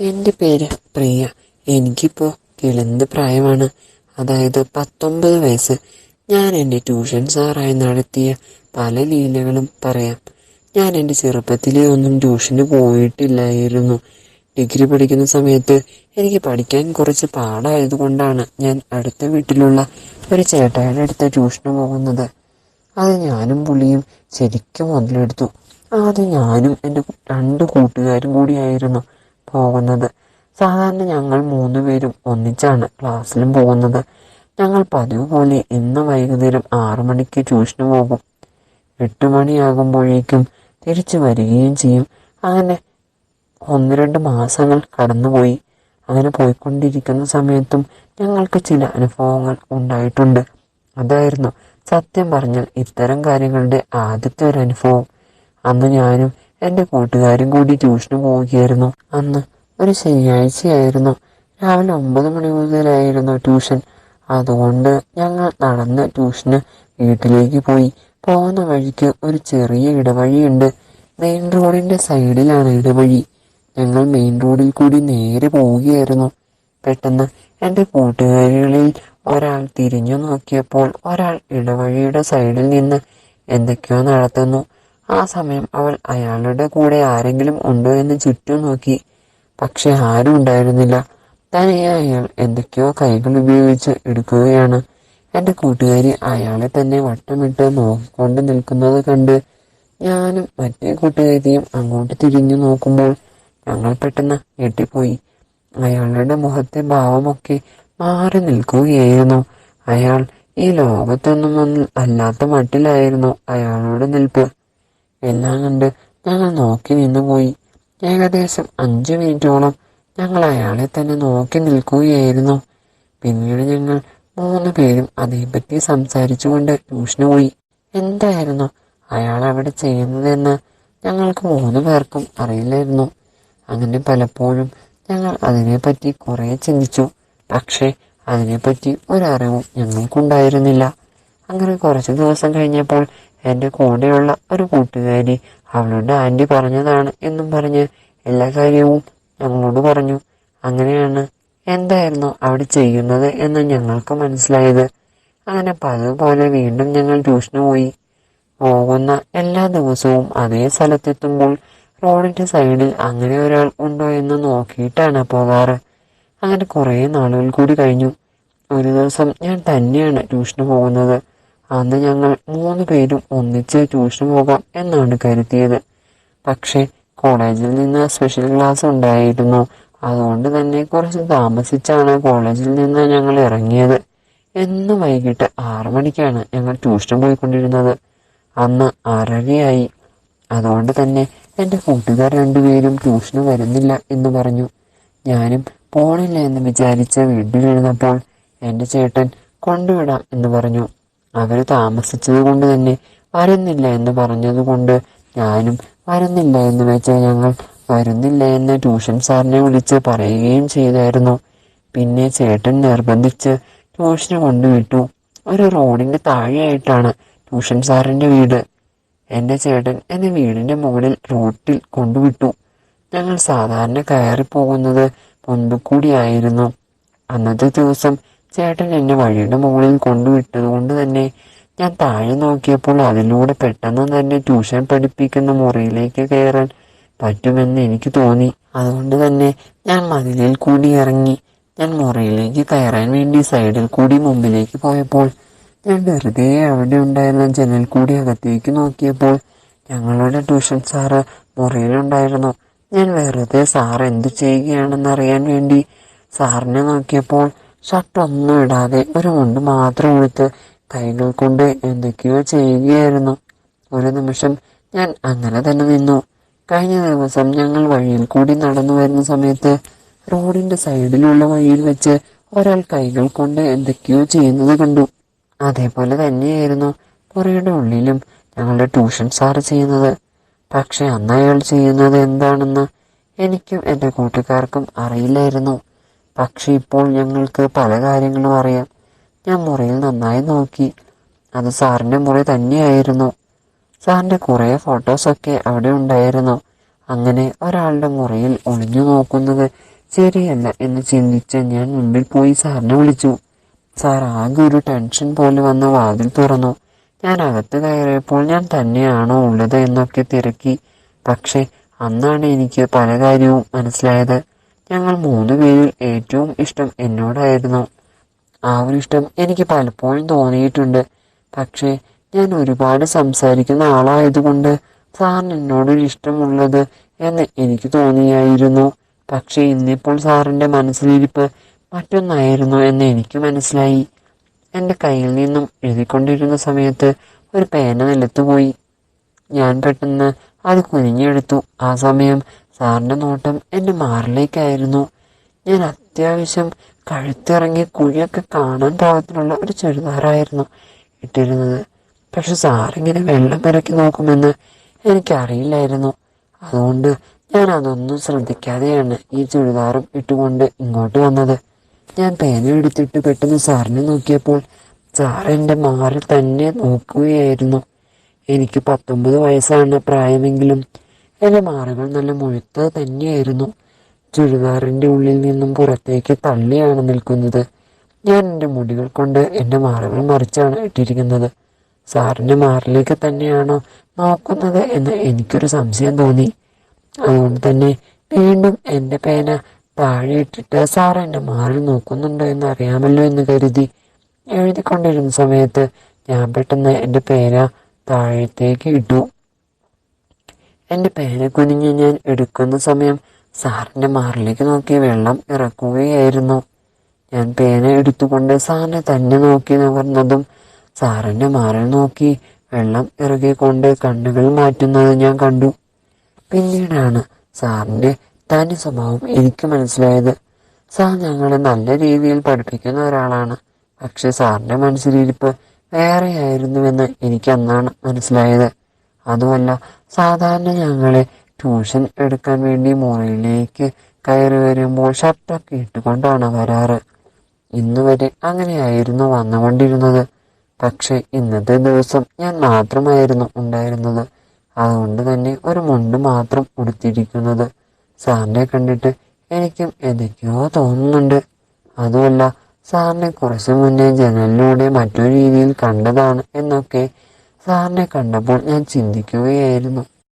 എന്റെ പേര് പ്രിയ. എനിക്കിപ്പോൾ കിളന്ത് പ്രായമാണ്. അതായത് പത്തൊമ്പത് വയസ്സ്. ഞാൻ എന്റെ ട്യൂഷൻ സാറായി നടത്തിയ പല ലീലകളും പറയാം. ഞാൻ എന്റെ ചെറുപ്പത്തിൽ ഒന്നും ട്യൂഷന് പോയിട്ടില്ലായിരുന്നു. ഡിഗ്രി പഠിക്കുന്ന സമയത്ത് എനിക്ക് പഠിക്കാൻ കുറച്ച് പാടായതുകൊണ്ടാണ് ഞാൻ അടുത്ത വീട്ടിലുള്ള ഒരു ചേട്ടായുടെ അടുത്ത് ട്യൂഷന് പോകുന്നത്. അത് ഞാനും പുള്ളിയും ശരിക്കും മുതലെടുത്തു. ആദ്യം ഞാനും എന്റെ രണ്ട് കൂട്ടുകാരും കൂടിയായിരുന്നു. പോകുന്നത്. സാധാരണ ഞങ്ങൾ മൂന്ന് പേരും ഒന്നിച്ചാണ് ക്ലാസ്സിലും പോകുന്നത്. ഞങ്ങൾ പതിവ് പോലെ ഇന്ന് വൈകുന്നേരം ആറു മണിക്ക് ട്യൂഷന് പോകും. എട്ട് മണിയാകുമ്പോഴേക്കും തിരിച്ചു വരികയും ചെയ്യും. അങ്ങനെ ഒന്ന് രണ്ട് മാസങ്ങൾ കടന്നുപോയി. അങ്ങനെ പോയിക്കൊണ്ടിരിക്കുന്ന സമയത്തും ഞങ്ങൾക്ക് ചില അനുഭവങ്ങൾ ഉണ്ടായിട്ടുണ്ട്. അതായിരുന്നു സത്യം പറഞ്ഞാൽ ഇത്തരം കാര്യങ്ങളുടെ ആദ്യത്തെ ഒരു അനുഭവം. അന്ന് ഞാനും എന്റെ കൂട്ടുകാരും കൂടി ട്യൂഷന് പോവുകയായിരുന്നു. അന്ന് ഒരു ശനിയാഴ്ചയായിരുന്നു. രാവിലെ ഒമ്പത് മണി മുതലായിരുന്നു ട്യൂഷൻ. അതുകൊണ്ട് ഞങ്ങൾ നടന്ന് ട്യൂഷന് വീട്ടിലേക്ക് പോയി. പോകുന്ന വഴിക്ക് ഒരു ചെറിയ ഇടവഴിയുണ്ട്. മെയിൻ റോഡിന്റെ സൈഡിലാണ് ഇടവഴി. ഞങ്ങൾ മെയിൻ റോഡിൽ കൂടി നേരെ പോവുകയായിരുന്നു. പെട്ടെന്ന് എന്റെ കൂട്ടുകാരികളിൽ ഒരാൾ തിരിഞ്ഞു നോക്കിയപ്പോൾ ഒരാൾ ഇടവഴിയുടെ സൈഡിൽ നിന്ന് എന്തൊക്കെയോ നടത്തുന്നു. ആ സമയം അവൾ അയാളുടെ കൂടെ ആരെങ്കിലും ഉണ്ടോ എന്ന് ചുറ്റും നോക്കി. പക്ഷെ ആരും ഉണ്ടായിരുന്നില്ല. തനിയെ അയാൾ എന്തൊക്കെയോ കൈകൾ ഉപയോഗിച്ച് എടുക്കുകയാണ്. എന്റെ കൂട്ടുകാരി അയാളെ തന്നെ വട്ടമിട്ട് നോക്കിക്കൊണ്ട് നിൽക്കുന്നത് കണ്ട് ഞാനും മറ്റേ കൂട്ടുകാരിയും അങ്ങോട്ട് തിരിഞ്ഞു നോക്കുമ്പോൾ ഞങ്ങൾ പെട്ടെന്ന് ഞെട്ടിപ്പോയി. അയാളുടെ മുഖത്തെ ഭാവമൊക്കെ മാറി നിൽക്കുകയായിരുന്നു. അയാൾ ഈ ലോകത്തൊന്നും അല്ലാത്ത മട്ടിലായിരുന്നു അയാളുടെ നിൽപ്പ്. എല്ലാം കണ്ട് ഞങ്ങൾ നോക്കി നിന്നുപോയി ഏകദേശം അഞ്ചു മിനിറ്റോളം ഞങ്ങൾ അയാളെ തന്നെ നോക്കി നിൽക്കുകയായിരുന്നു. പിന്നീട് ഞങ്ങൾ മൂന്ന് പേരും അതേപ്പറ്റി സംസാരിച്ചുകൊണ്ട് ട്യൂഷന് പോയി. എന്തായിരുന്നു അയാൾ അവിടെ ചെയ്യുന്നതെന്ന് ഞങ്ങൾക്ക് മൂന്ന് പേർക്കും അറിയില്ലായിരുന്നു. അങ്ങനെ പലപ്പോഴും ഞങ്ങൾ അതിനെപ്പറ്റി കുറേ ചിന്തിച്ചു. പക്ഷേ അതിനെപ്പറ്റി ഒരറിവും ഞങ്ങൾക്കുണ്ടായിരുന്നില്ല. അങ്ങനെ കുറച്ച് ദിവസം കഴിഞ്ഞപ്പോൾ എന്റെ കൂടെയുള്ള ഒരു കൂട്ടുകാരി. അവളുടെ ആന്റി പറഞ്ഞതാണ് എന്നും പറഞ്ഞ് എല്ലാ കാര്യവും ഞങ്ങളോട് പറഞ്ഞു. അങ്ങനെയാണ് എന്തായിരുന്നു അവിടെ ചെയ്യുന്നത് എന്ന് ഞങ്ങൾക്ക് മനസ്സിലായത്. അങ്ങനെ പതുപോലെ വീണ്ടും ഞങ്ങൾ ട്യൂഷന് പോയി. പോകുന്ന എല്ലാ ദിവസവും അതേ സ്ഥലത്തെത്തുമ്പോൾ റോഡിന്റെ സൈഡിൽ അങ്ങനെ ഒരാൾ ഉണ്ടോ എന്ന് നോക്കിയിട്ടാണ് പോകാറ്. അങ്ങനെ കുറേ നാളുകൾ കൂടി കഴിഞ്ഞു. ഒരു ദിവസം ഞാൻ തന്നെയാണ് ട്യൂഷന് പോകുന്നത്. അന്ന് ഞങ്ങൾ മൂന്ന് പേരും ഒന്നിച്ച് ട്യൂഷന് പോകാം എന്നാണ് കരുതിയത്. പക്ഷേ കോളേജിൽ നിന്ന് സ്പെഷ്യൽ ക്ലാസ് ഉണ്ടായിരുന്നു. അതുകൊണ്ട് തന്നെ കുറച്ച് താമസിച്ചാണ് കോളേജിൽ നിന്ന് ഞങ്ങൾ ഇറങ്ങിയത്. എന്ന് വൈകിട്ട് ആറു മണിക്കാണ് ഞങ്ങൾ ട്യൂഷൻ പോയിക്കൊണ്ടിരുന്നത്. അന്ന് ആറരയായി. അതുകൊണ്ട് തന്നെ എന്റെ കൂട്ടുകാർ രണ്ടുപേരും ട്യൂഷന് വരുന്നില്ല എന്ന് പറഞ്ഞു. ഞാനും പോണില്ല എന്ന് വിചാരിച്ച് വീട്ടിലിരുന്നപ്പോൾ എന്റെ ചേട്ടൻ കൊണ്ടുവിടാം എന്ന് പറഞ്ഞു. അവർ താമസിച്ചത് കൊണ്ട് തന്നെ വരുന്നില്ല എന്ന് പറഞ്ഞത് കൊണ്ട് ഞാനും വരുന്നില്ല എന്ന് വെച്ചാൽ ഞങ്ങൾ വരുന്നില്ല എന്ന് ട്യൂഷൻ സാറിനെ വിളിച്ച് പറയുകയും ചെയ്തായിരുന്നു. പിന്നെ ചേട്ടൻ നിർബന്ധിച്ച് ട്യൂഷന് കൊണ്ടുവിട്ടു. ഒരു റോഡിന്റെ താഴെയായിട്ടാണ് ട്യൂഷൻ സാറിന്റെ വീട്. എന്റെ ചേട്ടൻ എന്നെ വീടിന്റെ മുകളിൽ റോട്ടിൽ കൊണ്ടുവിട്ടു. ഞങ്ങൾ സാധാരണ കയറി പോകുന്നത് മുൻപ് കൂടിയായിരുന്നു. അന്നത്തെ ദിവസം ചേട്ടൻ എന്നെ വഴിയുടെ മുകളിൽ കൊണ്ടുവിട്ടത് കൊണ്ട് തന്നെ ഞാൻ താഴെ നോക്കിയപ്പോൾ അതിലൂടെ പെട്ടെന്ന് തന്നെ ട്യൂഷൻ പഠിപ്പിക്കുന്ന മുറിയിലേക്ക് കയറാൻ പറ്റുമെന്ന് എനിക്ക് തോന്നി. അതുകൊണ്ട് തന്നെ ഞാൻ മതിലിൽ കൂടി ഇറങ്ങി. ഞാൻ മുറിയിലേക്ക് കയറാൻ വേണ്ടി സൈഡിൽ കൂടി മുമ്പിലേക്ക് പോയപ്പോൾ ഞാൻ വെറുതെ അവിടെ ഉണ്ടായിരുന്ന ജനൽ കൂടി അകത്തേക്ക് നോക്കിയപ്പോൾ ഞങ്ങളുടെ ട്യൂഷൻ സാറ് മുറിയിലുണ്ടായിരുന്നു. ഞാൻ വെറുതെ സാർ എന്തു ചെയ്യുകയാണെന്ന് അറിയാൻ വേണ്ടി സാറിനെ നോക്കിയപ്പോൾ ഷർട്ടൊന്നും ഇടാതെ ഒരു മുണ്ട് മാത്രം എടുത്ത് കൈകൾ കൊണ്ട് എന്തൊക്കെയോ ചെയ്യുകയായിരുന്നു. ഒരു നിമിഷം ഞാൻ അങ്ങനെ തന്നെ നിന്നു. കഴിഞ്ഞ ദിവസം ഞങ്ങൾ വഴിയിൽ കൂടി നടന്നു വരുന്ന സമയത്ത് റോഡിന്റെ സൈഡിലുള്ള വഴിയിൽ വെച്ച് ഒരാൾ കൈകൾ കൊണ്ട് എന്തൊക്കെയോ ചെയ്യുന്നത് കണ്ടു. അതേപോലെ തന്നെയായിരുന്നു പുറയുടെ ഉള്ളിലും ഞങ്ങളുടെ ട്യൂഷൻ സാറ് ചെയ്യുന്നത്. പക്ഷെ അന്ന് അയാൾ ചെയ്യുന്നത് എന്താണെന്ന് എനിക്കും എന്റെ കൂട്ടുകാർക്കും അറിയില്ലായിരുന്നു. പക്ഷെ ഇപ്പോൾ ഞങ്ങൾക്ക് പല കാര്യങ്ങളും അറിയാം. ഞാൻ മുറിയിൽ നന്നായി നോക്കി. അത് സാറിന്റെ മുറി തന്നെയായിരുന്നു. സാറിന്റെ കുറേ ഫോട്ടോസൊക്കെ അവിടെ ഉണ്ടായിരുന്നു. അങ്ങനെ ഒരാളുടെ മുറിയിൽ ഒളിഞ്ഞു നോക്കുന്നത് ശരിയല്ല എന്ന് ചിന്തിച്ച് ഞാൻ മുമ്പിൽ പോയി സാറിനെ വിളിച്ചു. സാർ ആകെ ഒരു ടെൻഷൻ പോലെ വന്ന് വാതിൽ തുറന്നു. ഞാൻ അകത്ത് കയറിയപ്പോൾ ഞാൻ തന്നെയാണോ ഉള്ളത് എന്നൊക്കെ തിരക്കി. പക്ഷെ അന്നാണ് എനിക്ക് പല കാര്യവും മനസ്സിലായത്. ഞങ്ങൾ മൂന്ന് പേരിൽ ഏറ്റവും ഇഷ്ടം എന്നോടായിരുന്നു. ആ ഒരു ഇഷ്ടം എനിക്ക് പലപ്പോഴും തോന്നിയിട്ടുണ്ട്. പക്ഷേ ഞാൻ ഒരുപാട് സംസാരിക്കുന്ന ആളായതുകൊണ്ട് സാറിന് എന്നോടൊരു ഇഷ്ടമുള്ളത് എന്ന് എനിക്ക് തോന്നിയായിരുന്നു. പക്ഷേ ഇന്നിപ്പോൾ സാറിന്റെ മനസ്സിലിരിപ്പ് മറ്റൊന്നായിരുന്നു എന്ന് എനിക്ക് മനസ്സിലായി. എന്റെ കയ്യിൽ നിന്നും എഴുതിക്കൊണ്ടിരുന്ന സമയത്ത് ഒരു പേന നിലത്തുപോയി. ഞാൻ പെട്ടെന്ന് അത് കുനിഞ്ഞെടുത്തു. ആ സമയം സാറിന്റെ നോട്ടം എന്റെ മാറിലേക്കായിരുന്നു. ഞാൻ അത്യാവശ്യം കഴുത്തിറങ്ങി കുഴിയൊക്കെ കാണാൻ പാകത്തിലുള്ള ഒരു ചുരിദാറായിരുന്നു ഇട്ടിരുന്നത്. പക്ഷെ സാറിങ്ങനെ വെള്ളം പെരക്കി നോക്കുമെന്ന് എനിക്കറിയില്ലായിരുന്നു. അതുകൊണ്ട് ഞാൻ അതൊന്നും ശ്രദ്ധിക്കാതെയാണ് ഈ ചുരിദാറും ഇട്ടുകൊണ്ട് ഇങ്ങോട്ട് വന്നത്. ഞാൻ പേന എടുത്തിട്ട് പെട്ടെന്ന് സാറിനെ നോക്കിയപ്പോൾ സാർ മാറിൽ തന്നെ നോക്കുകയായിരുന്നു. എനിക്ക് പത്തൊമ്പത് വയസ്സാണ് പ്രായമെങ്കിലും എന്റെ മാറുകൾ നല്ല മുഴുത്ത് തന്നെയായിരുന്നു. ചുരിദാറിന്റെ ഉള്ളിൽ നിന്നും പുറത്തേക്ക് തള്ളിയാണ് നിൽക്കുന്നത്. ഞാൻ എന്റെ മുടികൾ കൊണ്ട് എന്റെ മാറുകൾ മറിച്ചാണ് ഇട്ടിരിക്കുന്നത്. സാറിന്റെ മാറിലേക്ക് തന്നെയാണോ നോക്കുന്നത് എന്ന് എനിക്കൊരു സംശയം തോന്നി. അതുകൊണ്ട് തന്നെ വീണ്ടും എന്റെ പേന താഴെ ഇട്ടിട്ട് സാർ എന്റെ മാറിൽ നോക്കുന്നുണ്ടോ എന്ന് അറിയാമല്ലോ എന്ന് കരുതി. എഴുതിക്കൊണ്ടിരുന്ന സമയത്ത് ഞാൻ പെട്ടെന്ന് എന്റെ പേന താഴത്തേക്ക് ഇട്ടു. എന്റെ പേന കുനിഞ്ഞ് ഞാൻ എടുക്കുന്ന സമയം സാറിന്റെ മാറിലേക്ക് നോക്കി വെള്ളം ഇറക്കുകയായിരുന്നു. ഞാൻ പേന എടുത്തുകൊണ്ട് സാറിനെ തന്നെ നോക്കി നിവർന്നതും സാറിന്റെ മാറിൽ നോക്കി വെള്ളം ഇറക്കിക്കൊണ്ട് കണ്ണുകൾ മാറ്റുന്നത് ഞാൻ കണ്ടു. പിന്നീടാണ് സാറിന്റെ തനി സ്വഭാവം എനിക്ക് മനസ്സിലായത്. സാർ ഞങ്ങളെ നല്ല രീതിയിൽ പഠിപ്പിക്കുന്ന ഒരാളാണ്. പക്ഷെ സാറിന്റെ മനസ്സിലിരിപ്പ് വേറെയായിരുന്നുവെന്ന് എനിക്ക് അന്നാണ് മനസ്സിലായത്. അതുമല്ല സാധാരണ ഞങ്ങൾ ട്യൂഷൻ എടുക്കാൻ വേണ്ടി മുറിയിലേക്ക് കയറി വരുമ്പോൾ ഷർട്ടൊക്കെ ഇട്ടുകൊണ്ടാണ് വരാറ്. ഇന്നുവരെ അങ്ങനെയായിരുന്നു വന്നുകൊണ്ടിരുന്നത്. പക്ഷേ ഇന്നത്തെ ദിവസം ഞാൻ മാത്രമായിരുന്നു ഉണ്ടായിരുന്നത്. അതുകൊണ്ട് തന്നെ ഒരു മുണ്ട് മാത്രം ഉടുത്തിരിക്കുന്നത്. സാറിനെ കണ്ടിട്ട് എനിക്കും എന്തൊക്കെയോ തോന്നുന്നുണ്ട്. അതുമല്ല സാറിനെ കുറച്ച് മുന്നേ ജനലിലൂടെ മറ്റൊരു രീതിയിൽ കണ്ടതാണ് എന്നൊക്കെ സാറിനെ കണ്ടപ്പോൾ ഞാൻ ചിന്തിക്കുകയായിരുന്നു.